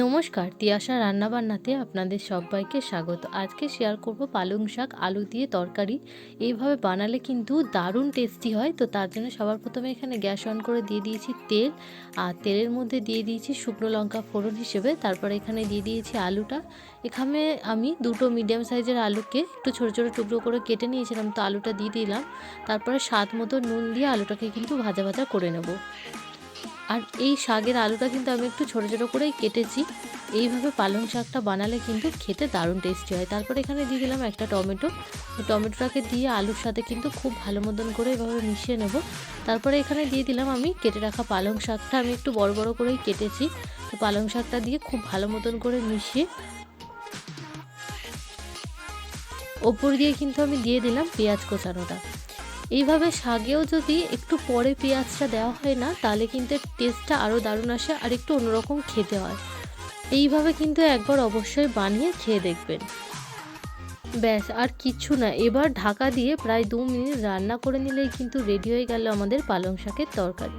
নমস্কার, তিয়াশা রান্নাবান্নাতে আপনাদের সবাইকে স্বাগত। আজকে শেয়ার করব পালং শাক, আলু দিয়ে তরকারি। এইভাবে বানালে কিন্তু দারুণ টেস্টি হয়। তো তার জন্য সবার প্রথমে এখানে গ্যাস অন করে দিয়ে দিয়েছি তেল। আর তেলের মধ্যে দিয়ে দিয়েছি শুকনো লঙ্কা ফোড়ন হিসেবে। তারপরে এখানে দিয়ে দিয়েছি আলুটা। এখানে আমি দুটো মিডিয়াম সাইজের আলুকে একটু ছোটো ছোটো টুকরো করে কেটে নিয়েছিলাম। তো আলুটা দিয়ে দিলাম। তারপরে স্বাদ মতো নুন দিয়ে আলুটাকে কিন্তু ভাজা ভাজা করে নেব। আর এই শাকের আলুটা কিন্তু আমি একটু ছোটো ছোটো করেই কেটেছি। এইভাবে পালং শাকটা বানালে কিন্তু খেতে দারুণ টেস্টি হয়। তারপর এখানে দিয়ে দিলাম একটা টমেটো। টমেটোটাকে দিয়ে আলুর সাথে কিন্তু খুব ভালো মতন করে এভাবে মিশিয়ে নেব। তারপরে এখানে দিয়ে দিলাম আমি কেটে রাখা পালং শাকটা। আমি একটু বড় বড় করেই কেটেছি। তো পালং শাকটা দিয়ে খুব ভালো মতন করে মিশিয়ে ওপর দিয়ে কিন্তু আমি দিয়ে দিলাম পেঁয়াজ কোচানোটা। এইভাবে শাকেও যদি একটু পরে পেঁয়াজটা দেওয়া হয় না, তাহলে কিন্তু টেস্টটা আরও দারুণ আসে আর একটু অন্যরকম খেতে হয়। এইভাবে কিন্তু একবার অবশ্যই বানিয়ে খেয়ে দেখবেন। ব্যাস, আর কিচ্ছু না, এবার ঢাকা দিয়ে প্রায় দু মিনিট রান্না করে নিলেই কিন্তু রেডি হয়ে গেল আমাদের পালং শাকের তরকারি।